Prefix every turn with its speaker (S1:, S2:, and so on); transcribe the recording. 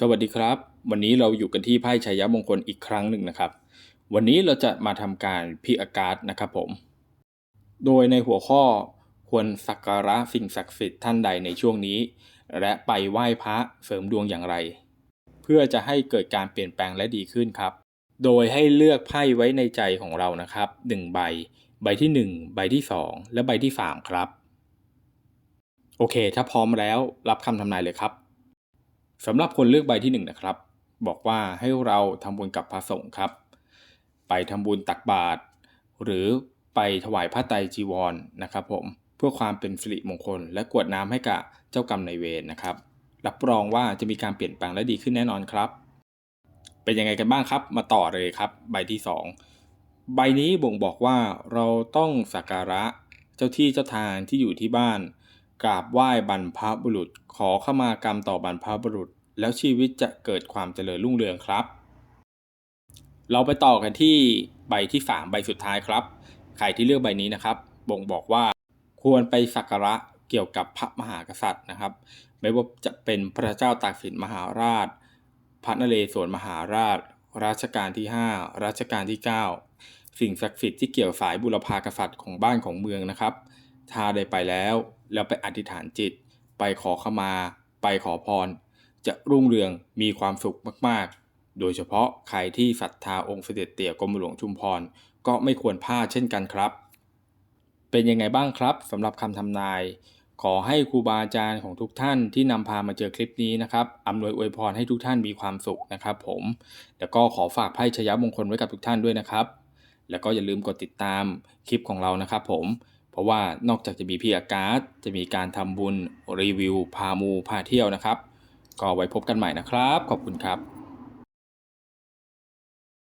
S1: สวัสดีครับ วันนี้เราอยู่กันที่ไพ่ชัยมงคลอีกครั้งหนึ่งนะครับ วันนี้เราจะมาทำการพิอากาศนะครับผม โดยในหัวข้อควรสักการะสิ่งศักดิ์สิทธิ์ท่านใดในช่วงนี้ และไปไหว้พระเสริมดวงอย่างไร เพื่อจะให้เกิดการเปลี่ยนแปลงและดีขึ้นครับ โดยให้เลือกไพ่ไว้ในใจของเรานะครับหนึ่งใบ ใบที่หนึ่งใบที่สองและใบที่สามครับ โอเค ถ้าพร้อมแล้วรับคำทำนายเลยครับ สำหรับคนเลือกใบที่1นงนะครับ บอกว่าให้เราทำบุญกับพระสงฆ์ครับ ไปทำบุญตักบาตรหรือไปถวายพระไตรจีวรนะครับผมเพื่อความเป็นสิริมงคล และกวดน้ำให้กับเจ้ากรรมนายเวรนะครับ รับรองว่าจะมีการเปลี่ยนแปลงและดีขึ้นแน่นอนครับ เป็นยังไงกันบ้างครับ มาต่อเลยครับ ใบที่ 2 ใบนี้บ่งบอกว่าเราต้องสักการะเจ้าที่เจ้าทางที่อยู่ที่บ้าน กราบไหว้บรรพบุรุษ ขอเข้ามากรรมต่อบรรพบุรุษ แล้วชีวิตจะเกิดความเจริญรุ่งเรืองครับ เราไปต่อกันที่ใบที่ 3 ใบสุดท้ายครับ ใครที่เลือกใบนี้นะครับ บ่งบอกว่าควรไปสักการะเกี่ยวกับพระมหากษัตริย์นะครับ ไม่ว่าจะเป็นพระเจ้าตากสินมหาราช พระนเรศวรมหาราช รัชกาลที่ 5 รัชกาลที่ 9 สิ่งศักดิ์สิทธิ์ที่เกี่ยวสายบุรพากษัตริย์ของบ้านของเมืองนะครับ ถ้าได้ไปแล้ว แล้วไปอธิษฐานจิต ไปขอขมา ไปขอพร จะรุ่งเรืองมีความสุขมากๆ โดยเฉพาะใครที่ศรัทธาองค์เสด็จเตี่ยกรมหลวงชุมพร ก็ไม่ควรพลาดเช่นกันครับ เป็นยังไงบ้างครับสำหรับคำทำนาย ขอให้ครูบาอาจารย์ของทุกท่านที่นำพามาเจอคลิปนี้นะครับอำนวยอวยพรให้ทุกท่านมีความสุขนะครับผม แล้วก็ขอฝากไพ่ชยมงคลไว้กับทุกท่านด้วยนะครับ แล้วก็อย่าลืมกดติดตามคลิปของเรานะครับผม เพราะว่านอกจากจะมีพี่อาการ์ดจะมีการทำบุญรีวิว พามูพาเที่ยวนะครับ ก็ไว้พบกันใหม่นะครับ ขอบคุณครับ